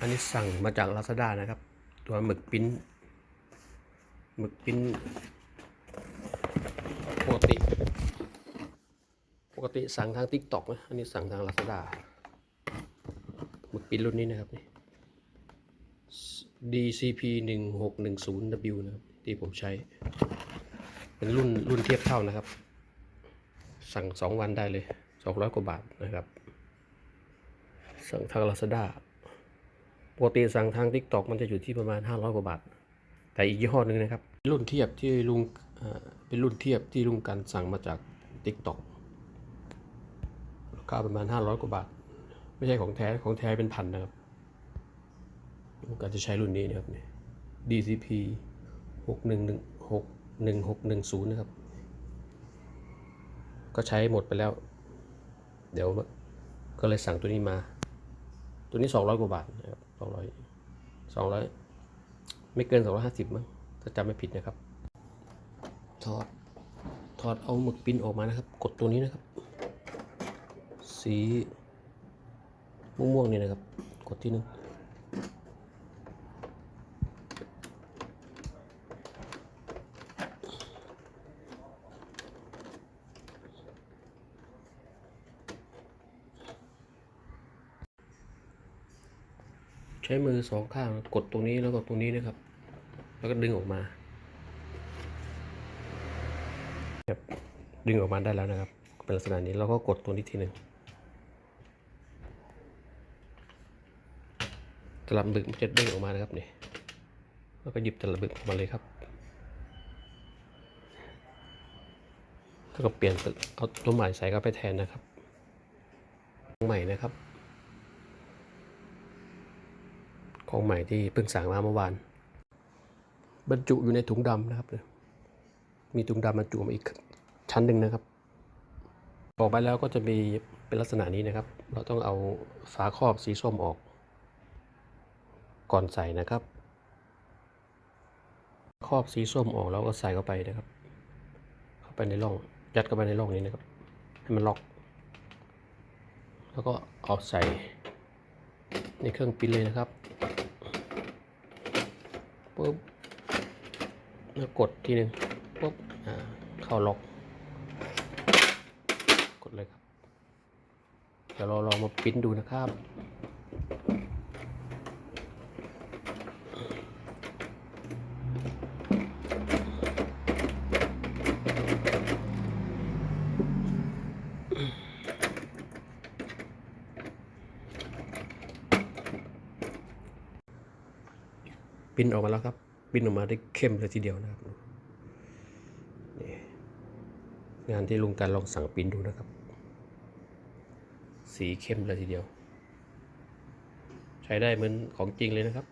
อันนี้สั่งมาจากลาซาด้านะครับ ตัวหมึกปิ้นหมึกปิ้นปกติ ปกติสั่งทาง t ิ k t o k นะอันนี้สั่งทางลาซาด้าหมึกปิ้นรุ่นนี้นะครับนี่ DCP 1 6 1 0 W นะครับ ที่ผมใช้ เป็นรุ่นรุ่นเทียบเท่านะครับ สั่งสองวันได้เลยสองร้อยกว่าบาทนะครับ สั่งทางลาซาด้า ปกติสั่งทาง t ิ k t o k มันจะอยู่ที่ประมาณ 500 กว่าบาท แต่อีกยี่ห้อหนึ่งนะครับ รุ่นเทียบที่ลุงเป็นรุ่นเทียบที่ลุงกันสั่งมาจาก t ิ k t o k ราคาประมาณ 500 กว่าบาท ไม่ใช่ของแท้ของแท้เป็นพันนะครับลุงกันจะใช้รุ่นนี้นะครับนี่ DCP 611 61610 นะครับ ก็ใช้หมดไปแล้ว เดี๋ยวก็เลยสั่งตัวนี้มา ตัวนี้ 200 กว่าบาทนะครับ 200 200ไม่เกิน250มั้งถ้าจำไม่ผิดนะครับ ถอด ถอดเอาหมึกปิ้นออกมานะครับ กดตัวนี้นะครับ สีม่วงๆนี่นะครับ กดที่หนึ่ง ใช้มือสองข้างกดตรงนี้แล้วก็ตรงนี้นะครับ แล้วก็ดึงออกมาครับดึงออกมาได้แล้วนะครับ เป็นลักษณะนี้แล้วก็กดตัวนี้ทีหนึ่งตลับบึกมันจะเด้งออกมานะครับนี่แล้วก็หยิบตลับบึกออกมาเลยครับแล้วก็เปลี่ยนเป็นเอาตัวใหม่ใส่เข้าไปแทนนะครับ ใหม่นะครับ ของใหม่ที่เพิ่งสั่งมาเมื่อวาน บรรจุอยู่ในถุงดำนะครับ มีถุงดำบรรจุมาอีกชั้นหนึ่งนะครับ ออกไปแล้วก็จะมีเป็นลักษณะนี้นะครับ เราต้องเอาฝาครอบสีส้มออก ก่อนใส่นะครับ ครอบสีส้มออกแล้วก็ใส่เข้าไปนะครับ เข้าไปในร่องยัดเข้าไปในร่องนี้นะครับ ให้มันล็อก แล้วก็เอาใส่ในเครื่องปิ้นเลยนะครับ ปุ๊บแล้วกดทีหนึ่งปุ๊บอ่าเข้าล็อก กดเลยครับ เดี๋ยวเราลองมาปิ้นดูนะครับ ปิ้นออกมาแล้วครับ ปิ้นออกมาได้เข้มเลยทีเดียวนะครับนี่งานที่ลุงการลองสั่งปิ้นดูนะครับ สีเข้มเลยทีเดียว ใช้ได้เหมือนของจริงเลยนะครับ